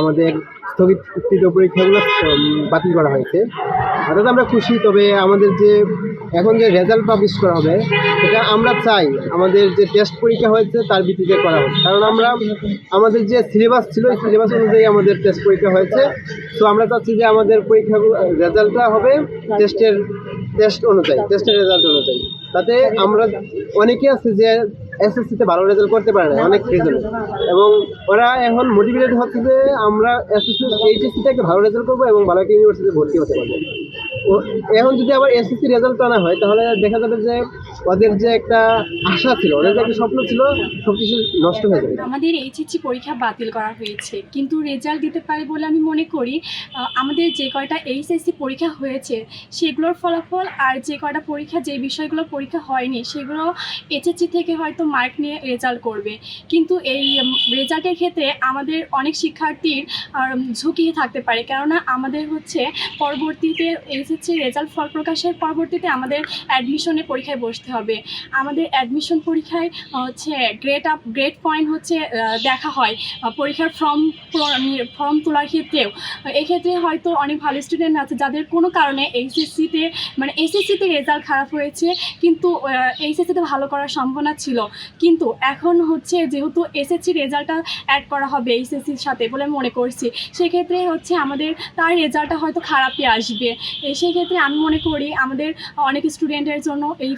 আমাদের স্থগিতকৃত পরীক্ষাগুলো বাতিল করা হয়েছে। অর্থাৎ আমরা খুশি, তবে আমাদের যে এখন যে রেজাল্ট পাবলিশ করা হবে এটা আমরা চাই আমাদের যে টেস্ট পরীক্ষা হয়েছে, তার ভিত্তিতে করা হোক। কারণ আমরা, আমাদের যে সিলেবাস ছিল, এই সিলেবাস অনুযায়ী আমাদের টেস্ট পরীক্ষা হয়েছে। তো আমরা চাচ্ছি যে আমাদের পরীক্ষাগুলো রেজাল্টটা হবে টেস্টের টেস্ট অনুযায়ী টেস্টের রেজাল্ট অনুযায়ী। তাতে আমরা, অনেকে আছে যে এসএসসিতে ভালো রেজাল্ট করতে পারে না অনেক রেজাল্ট এবং ওরা এখন মোটিভেটেড হচ্ছে যে আমরা এসএসসি এইচএসসিটাকে ভালো রেজাল্ট করব এবং ভালো একটা ইউনিভার্সিটিতে ভর্তি হতে পারব। এখন যদি আবার এসএসসি রেজাল্ট আনা হয়, তাহলে দেখা যাবে যে ওদের যে একটা আশা ছিল, ওদের যে একটা স্বপ্ন ছিল, সব কিছু নষ্ট হয়ে যাবে। আমাদের এইচএসসি পরীক্ষা বাতিল করা হয়েছে, কিন্তু রেজাল্ট দিতে পারে বলে আমি মনে করি আমাদের যে কয়টা এইচএসসি পরীক্ষা হয়েছে, সেগুলোর ফলাফল আর যে কয়টা পরীক্ষা, যে বিষয়গুলো পরীক্ষা হয়নি, সেগুলো এইচএসসি থেকে হয়তো মার্ক নিয়ে রেজাল্ট করবে। কিন্তু এই রেজাল্টের ক্ষেত্রে আমাদের অনেক শিক্ষার্থীর ঝুঁকি থাকতে পারে, কেননা আমাদের হচ্ছে পরবর্তীতে এইচএসসি রেজাল্ট ফল প্রকাশের পরবর্তীতে আমাদের অ্যাডমিশনে পরীক্ষায় বসতে হবে। আমাদের অ্যাডমিশন পরীক্ষায় হচ্ছে গ্রেড আপ গ্রেড পয়েন্ট হচ্ছে দেখা হয় পরীক্ষার ফর্ম ফর্ম তোলার ক্ষেত্রেও। এক্ষেত্রে হয়তো অনেক ভালো স্টুডেন্ট আছে যাদের কোনো কারণে এইচএসসিতে মানে এসএসসিতে রেজাল্ট খারাপ হয়েছে, কিন্তু এইচএসসিতে ভালো করার সম্ভাবনা ছিল। কিন্তু এখন হচ্ছে যেহেতু এসএসসি রেজাল্টটা অ্যাড করা হবে এইচএসসির সাথে বলে মনে করছি, সেক্ষেত্রে হচ্ছে আমাদের তার রেজাল্টটা হয়তো খারাপই আসবে। এ সেক্ষেত্রে আমি মনে করি আমাদের অনেক স্টুডেন্টের জন্য এই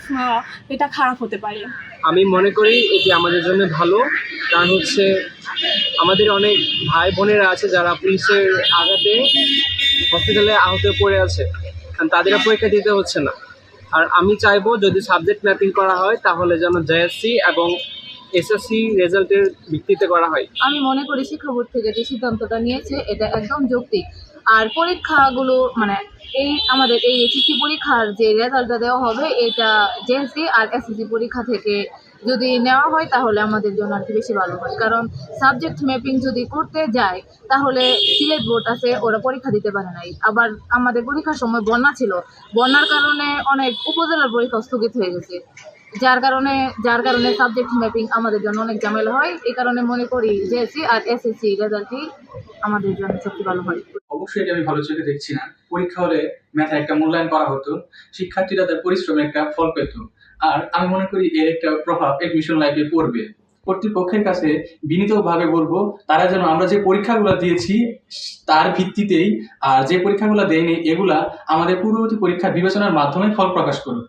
এটা খারাপ হতে পারে। আমি মনে করি এটি আমাদের জন্য ভালো কারণ হচ্ছে আমাদের অনেক ভাই বোনেরা আছে যারা পুলিশের আঘাতে হসপিটালে আহত পড়ে আছে কারণ তাদের পরীক্ষা দিতে হচ্ছে না। আর আমি চাইব যদি সাবজেক্ট ম্যাপিং করা হয় তাহলে যেন জেএসসি এবং এসএসসি রেজাল্টের ভিত্তিতে করা হয়। আমি মনে করি শিক্ষা বোর্ড থেকে যে সিদ্ধান্তটা নিয়েছে এটা একদম যৌক্তিক। আর পরীক্ষাগুলো মানে এই আমাদের এই এসএসসি পরীক্ষার যে রেজাল্টটা দেওয়া হবে, এটা জেএসসি আর এসএসসি পরীক্ষা থেকে যদি নেওয়া হয়, তাহলে আমাদের জন্য আর কি বেশি ভালো হয়। কারণ সাবজেক্ট ম্যাপিং যদি করতে যায়, তাহলে সিলেট বোর্ড আছে, ওরা পরীক্ষা দিতে পারে নাই। আবার আমাদের পরীক্ষার সময় বন্যা ছিল, বন্যার কারণে অনেক উপজেলার পরীক্ষা স্থগিত হয়ে গেছে। যার কারণে যার কারণে সাবজেক্ট ম্যাপিং আমাদের জন্য অনেক ঝামেলা হয়। এই কারণে মনে করি জেএসসি আর এসএসসি রেজাল্টই আমাদের জন্য সবচেয়ে ভালো হয়। অবশ্যই আমি ভালো চোখে দেখছি না। পরীক্ষা হলে ম্যাথে একটা মূল্যায়ন করা হতো, শিক্ষার্থীরা তার পরিশ্রমের একটা ফল পেত। আর আমি মনে করি এর একটা প্রভাব এডমিশন লাইফে পড়বে। কর্তৃপক্ষের কাছে বিনীতভাবে বলব, তারা যেন আমরা যে পরীক্ষাগুলো দিয়েছি, তার ভিত্তিতেই, আর যে পরীক্ষাগুলো দেয়নি, এগুলা আমাদের পূর্ববর্তী পরীক্ষা বিবেচনার মাধ্যমে ফল প্রকাশ করুক।